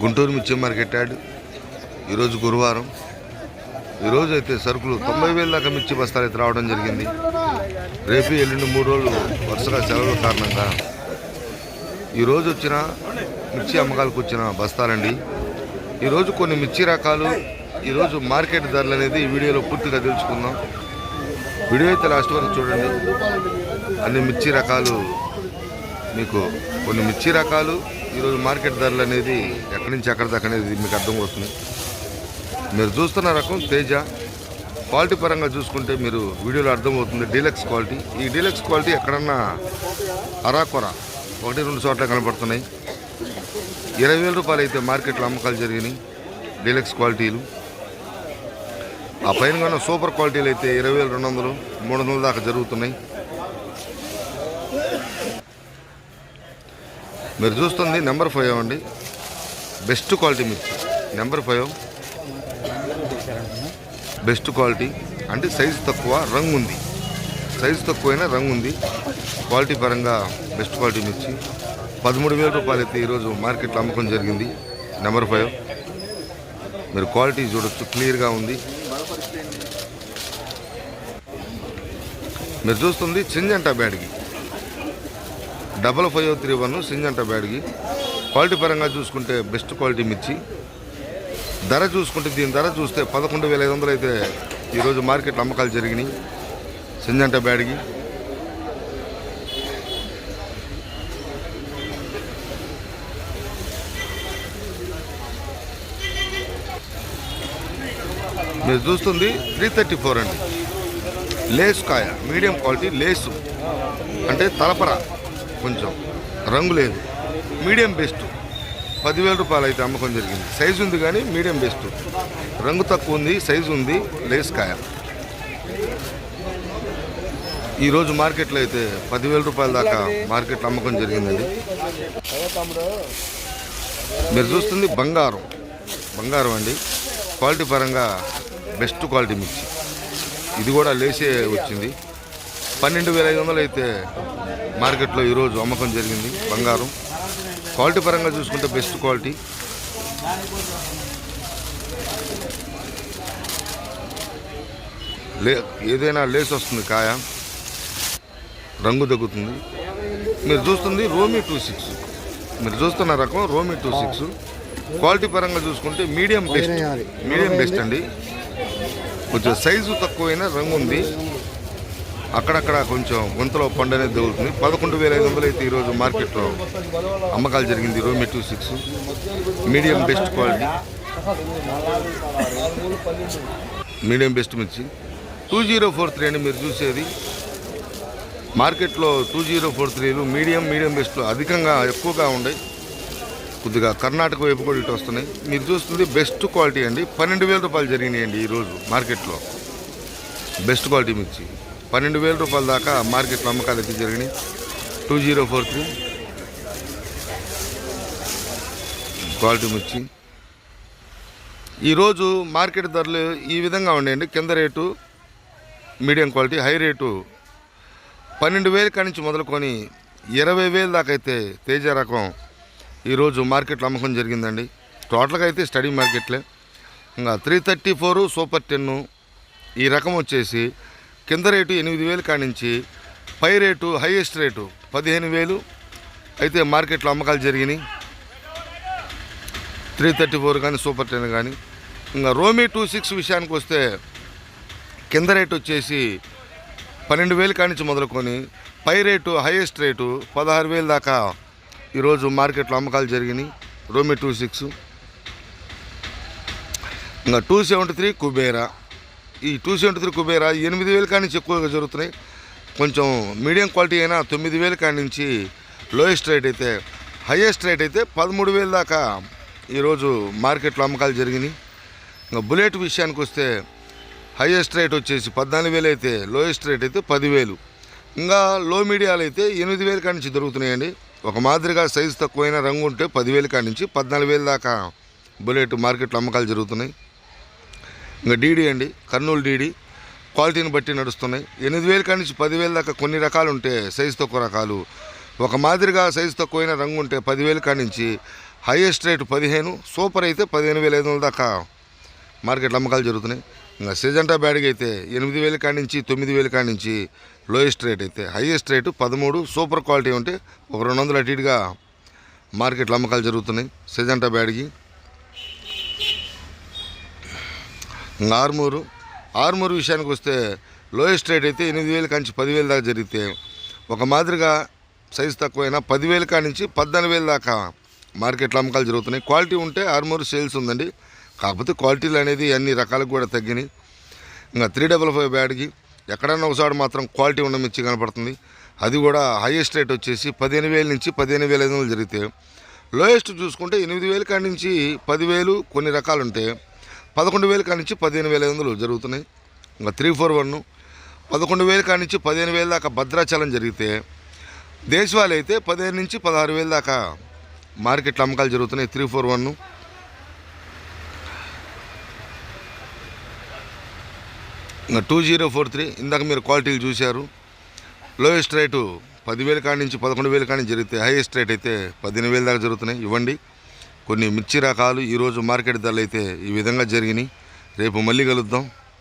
గుంటూరు మిర్చి market add. ఈరోజు గురువారం. ఈరోజు అయితే సరుకులు తొంభై వేల దాకా మిర్చి బస్తాలు అయితే రావడం జరిగింది. రేపు ఎల్లుండి మూడు రోజులు వరుసగా సెలవుల కారణంగా. ఈరోజు వచ్చిన మిర్చి అమ్మకాలకు వచ్చిన బస్తాలండి. ఈరోజు కొన్ని మిర్చి రకాలు ఈరోజు మార్కెట్ ధరలు అనేది ఈ వీడియోలో పూర్తిగా తెలుసుకుందాం. వీడియో అయితే లాస్ట్ వరకు చూడండి. అన్ని మిర్చి రకాలు మీకు కొన్ని మిర్చి రకాలు ఈరోజు మార్కెట్ ధరలు అనేది ఎక్కడి నుంచి ఎక్కడి దాకా అనేది మీకు అర్థం అవుతుంది. మీరు చూస్తున్న రకం తేజ. క్వాలిటీ పరంగా చూసుకుంటే మీరు వీడియోలో అర్థమవుతుంది డీలక్స్ క్వాలిటీ. ఈ డీలక్స్ క్వాలిటీ ఎక్కడన్నా అరాకొర ఒకటి రెండు చోట్ల కనపడుతున్నాయి ఇరవై వేల రూపాయలు అయితే మార్కెట్లో అమ్మకాలు జరిగినాయి డీలక్స్ క్వాలిటీలు. ఆ పైన సూపర్ క్వాలిటీలు అయితే ఇరవై వేల రెండు వందలు మూడు వందల దాకా జరుగుతున్నాయి. మీరు చూస్తుంది నెంబర్ ఫైవ్ అండి బెస్ట్ క్వాలిటీ మిర్చి నెంబర్ ఫైవ్ బెస్ట్ క్వాలిటీ అంటే సైజు తక్కువ రంగు ఉంది. సైజు తక్కువైనా రంగు ఉంది. క్వాలిటీ పరంగా బెస్ట్ క్వాలిటీ మిర్చి పదమూడు వేల రూపాయలు అయితే ఈరోజు మార్కెట్లో అమ్మకం జరిగింది. నెంబర్ ఫైవ్ మీరు క్వాలిటీ చూడొచ్చు క్లియర్గా ఉంది. మీరు చూస్తుంది Syngenta బ్యాడ్కి. Double five three one Syngenta బ్యాడ్కి. Quality పరంగా చూసుకుంటే బెస్ట్ క్వాలిటీ మిర్చి. ధర చూసుకుంటే దీని ధర చూస్తే పదకొండు వేల ఐదు వందలు అయితే ఈరోజు మార్కెట్లో అమ్మకాలు జరిగినాయి. సింజంట బ్యాడ్కి. మీరు చూస్తుంది త్రీ థర్టీ ఫోర్ అండి. లేస్ కాయ మీడియం క్వాలిటీ లేసు. అంటే తలపర. కొంచెం రంగు లేదు. Medium best. పదివేల రూపాయలు అయితే అమ్మకం జరిగింది. సైజు ఉంది కానీ మీడియం బెస్ట్. రంగు తక్కువ ఉంది సైజు ఉంది లేస్ కాయ. ఈరోజు మార్కెట్లో అయితే పదివేల రూపాయల దాకా మార్కెట్లో అమ్మకం జరిగిందండి. మీరు చూస్తుంది బంగారం. బంగారం అండి. క్వాలిటీ పరంగా బెస్ట్ క్వాలిటీ మిర్చి. ఇది కూడా లేసే వచ్చింది. పన్నెండు వేల ఐదు వందలు అయితే మార్కెట్లో ఈరోజు అమ్మకం జరిగింది బంగారం. క్వాలిటీ పరంగా చూసుకుంటే బెస్ట్ క్వాలిటీ. లే ఏదైనా లేస్ వస్తుంది కాయ. రంగు తగ్గుతుంది. మీరు చూస్తుంది రోమీ టూ సిక్స్. మీరు చూస్తున్న రకం రోమీ టూ సిక్స్. క్వాలిటీ పరంగా చూసుకుంటే మీడియం బెస్ట్. మీడియం బెస్ట్ అండి. కొంచెం సైజు తక్కువైన రంగు ఉంది. అక్కడక్కడ కొంచెం గుంతలో పండు అనేది దొరుకుతుంది. పదకొండు వేల ఐదు వందలు అయితే ఈరోజు మార్కెట్లో అమ్మకాలు జరిగింది రోమి two six. Medium best quality. Medium best మిర్చి. టూ జీరో ఫోర్ త్రీ అని మీరు చూసేది. మార్కెట్లో టూ జీరో ఫోర్ త్రీలు మీడియం మీడియం బెస్ట్లో అధికంగా ఎక్కువగా ఉన్నాయి కొద్దిగా కర్ణాటక వైపు కూడా ఇటు వస్తున్నాయి. మీరు చూస్తుంది బెస్ట్ క్వాలిటీ అండి. పన్నెండు వేల రూపాయలు జరిగినాయండి ఈరోజు మార్కెట్లో. బెస్ట్ క్వాలిటీ మిర్చి. పన్నెండు వేల రూపాయల దాకా మార్కెట్లో అమ్మకాలు అయితే జరిగినాయి. Two zero four three. Quality మిర్చి ఈరోజు మార్కెట్ ధరలు ఈ విధంగా ఉండేయండి. కింద rate medium quality high rate పన్నెండు వేల కాడి నుంచి మొదలుకొని ఇరవై వేల దాకా అయితే తేజ రకం ఈరోజు మార్కెట్లో అమ్మకం జరిగిందండి. టోటల్గా అయితే స్టడీ మార్కెట్లే. ఇంకా three thirty four super ten ఈ రకం వచ్చేసి కింద రేటు ఎనిమిది వేలు కానించి నుంచి పై రేటు హైయెస్ట్ రేటు పదిహేను వేలు. అయితే మార్కెట్లో అమ్మకాలు జరిగినాయి. త్రీ థర్టీ ఫోర్ కానీ సూపర్ టెన్ కానీ. ఇంకా రోమీ టూ సిక్స్ విషయానికి వస్తే కింద రేటు వచ్చేసి పన్నెండు వేలు కానించి నుంచి మొదలుకొని పై రేటు హైయెస్ట్ రేటు పదహారు వేలు దాకా ఈరోజు మార్కెట్లో అమ్మకాలు జరిగినాయి. రోమి టూ సిక్స్. ఇంకా టూ సెవెంటీ త్రీ కుబేరా. ఈ టూ సెవెంటీ త్రీ కుబేరా ఎనిమిది వేల కాడి నుంచి ఎక్కువగా జరుగుతున్నాయి. కొంచెం మీడియం క్వాలిటీ అయినా తొమ్మిది వేల కాడి నుంచి లోయెస్ట్ రేట్ అయితే హైయెస్ట్ రేట్ అయితే పదమూడు వేల దాకా ఈరోజు మార్కెట్లో అమ్మకాలు జరిగినాయి. ఇంకా బుల్లెట్ విషయానికి వస్తే హైయెస్ట్ రేట్ వచ్చేసి పద్నాలుగు వేలు అయితే లోయెస్ట్ రేట్ అయితే పదివేలు. ఇంకా లో మీడియాలు అయితే ఎనిమిది వేల కాడి నుంచి దొరుకుతున్నాయండి ఒక మాదిరిగా సైజు తక్కువైన రంగు ఉంటే పదివేల కాడి నుంచి పద్నాలుగు వేల దాకా బుల్లెట్ మార్కెట్లో అమ్మకాలు జరుగుతున్నాయి. ఇంకా డీడీ అండి కర్నూలు డీడీ. క్వాలిటీని బట్టి నడుస్తున్నాయి. ఎనిమిది వేల కాడి నుంచి పదివేల దాకా కొన్ని రకాలు ఉంటే సైజు తక్కువ రకాలు. ఒక మాదిరిగా సైజు తక్కువైన రంగు ఉంటే పదివేల కాడి నుంచి హైయెస్ట్ రేటు పదిహేను సూపర్ అయితే పదిహేను వేల ఐదు వందల దాకా మార్కెట్లో అమ్మకాలు జరుగుతున్నాయి. ఇంకా సిజంటా బ్యాడ్గా అయితే ఎనిమిది వేల కాడి నుంచి తొమ్మిది వేల కాడి నుంచి లోయెస్ట్ రేట్ అయితే హైయెస్ట్ రేటు పదమూడు సూపర్ క్వాలిటీ ఉంటే ఒక రెండు వందల అటు ఇటుగా మార్కెట్లో అమ్మకాలు జరుగుతున్నాయి. సిజంటా బ్యాడ్కి ఇంకా ఆర్మూరు ఆర్మూరు విషయానికి వస్తే లోయెస్ట్ రేట్ అయితే ఎనిమిది వేల కాంచి పదివేల దాకా జరిగితే ఒక మాదిరిగా సైజు తక్కువైనా పదివేల కాడి నుంచి పద్నాలుగు వేల దాకా మార్కెట్లో అమ్మకాలు జరుగుతున్నాయి. క్వాలిటీ ఉంటే ఆర్మూరు సేల్స్ ఉందండి. కాకపోతే క్వాలిటీలు అనేది అన్ని రకాలకు కూడా తగ్గినాయి. ఇంకా త్రీ డబల్ ఫైవ్ బ్యాడ్కి ఎక్కడన్నా ఒకసారి మాత్రం క్వాలిటీ ఉన్న మిర్చి కనపడుతుంది. అది కూడా హైయెస్ట్ రేట్ వచ్చేసి పదిహేను వేల నుంచి పదిహేను వేల ఐదు వందలు జరిగితే లోయెస్ట్ చూసుకుంటే ఎనిమిది వేల కాడి నుంచి పదివేలు కొన్ని రకాలు ఉంటాయి పదకొండు వేల కానించి నుంచి పదిహేను వేల ఐదు వందలు జరుగుతున్నాయి. ఇంకా త్రీ ఫోర్ వన్ పదకొండు వేల కానించి నుంచి పదిహేను వేల దాకా భద్రాచలం జరిగితే దేశవాళీ అయితే పదిహేను నుంచి పదహారు వేల దాకా మార్కెట్లో అమ్మకాలు జరుగుతున్నాయి. త్రీ ఫోర్ వన్ ఇంకా టూ జీరో ఫోర్ త్రీ ఇందాక మీరు క్వాలిటీలు చూశారు. లోయెస్ట్ రేటు పదివేల కాడి నుంచి పదకొండు వేల కాడి నుంచి జరిగితే హైయెస్ట్ రేట్ అయితే పదిహేను వేల దాకా జరుగుతున్నాయి. ఇవ్వండి. కొన్ని మిర్చి రకాలు ఈరోజు మార్కెట్ ధరలు అయితే ఈ విధంగా జరిగినాయి. రేపు మళ్ళీ కలుద్దాం.